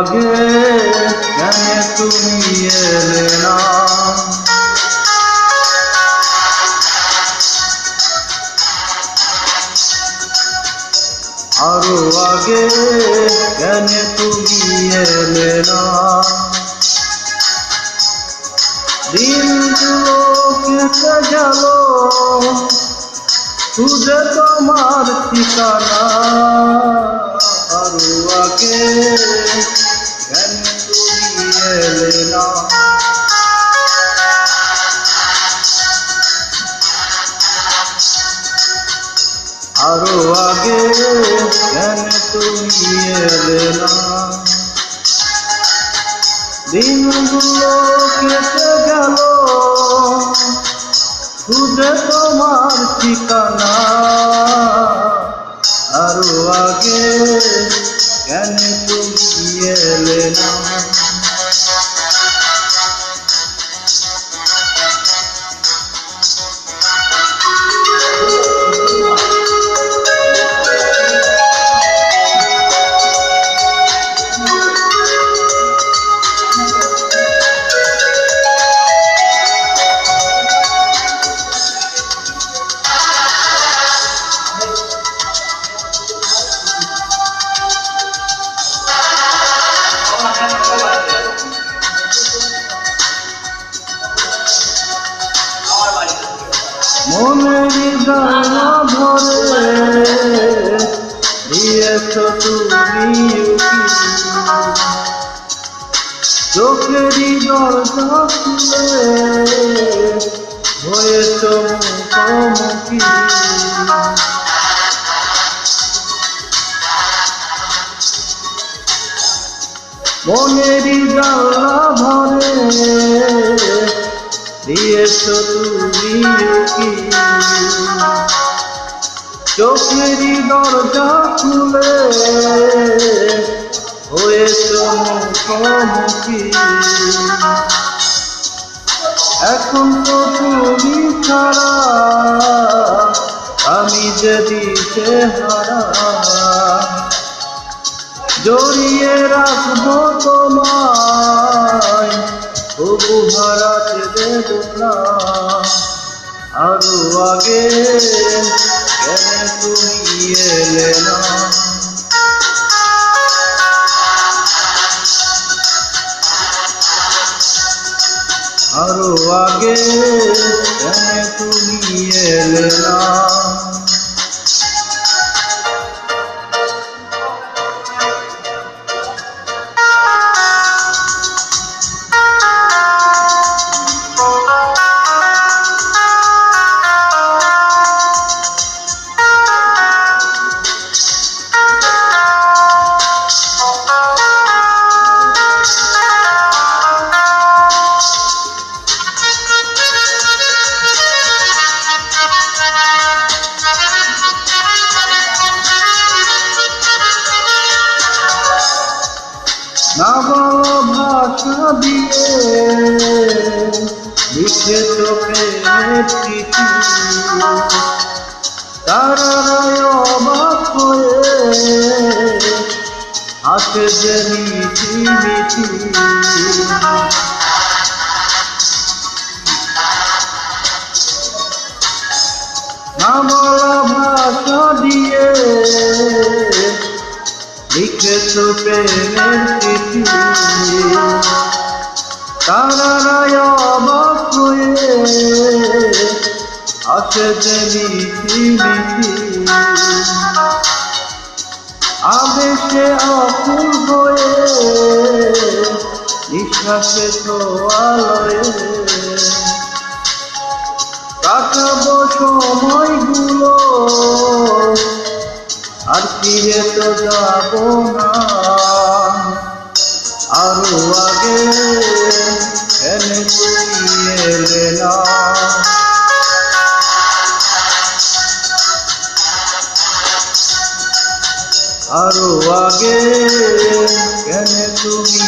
আগে কেন তুমি এলে না। আরও আগে কেন তুমি এলে না। দিনগুলো কেটে গেল খুঁজে তোমার ঠিকানা। আরও আগে এলে না আরও আগে কেন তুমি এলে না। দিনগুলো কেটে গেল খুঁজে তোমার ঠিকানা। মনের জানা ধরে দিয়েছ তুমি। চোখেরই দরজা খুলে হয়েছ মুখোমুখি মনেরই জানলা ধরে দিয়েছ তুমি উকি। চোখেরই দরজা খুলে হয়েছ মুখোমুখি এখন তো তুমি ছাড়া আমি যে দিতে হারা জড়িয়ে রাখব আরও আগে কেন তুমি এলে না আরও আগে কেন তুমি এলে না লিখে চোখে চিঠি তারারায় অবাক হয়ে হাসে যে মিঠি দিয়ে তারারায় অবাক হয়ে আসে যে মিঠি আবেশে হয়ে নিঃশ্বাসে তো আলোয়। কাটাবো সময়গুলো, আর ফিরে তো যাব না। আরও আগে তুমি এলে না আরও আগে কেন তুমি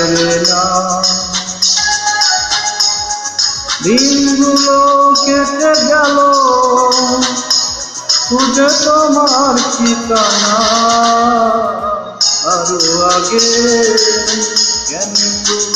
এলে না দিনগুলো কেটে গেল খুঁজে তোমার ঠিকানা আরও আগে কেন তুমি এলে না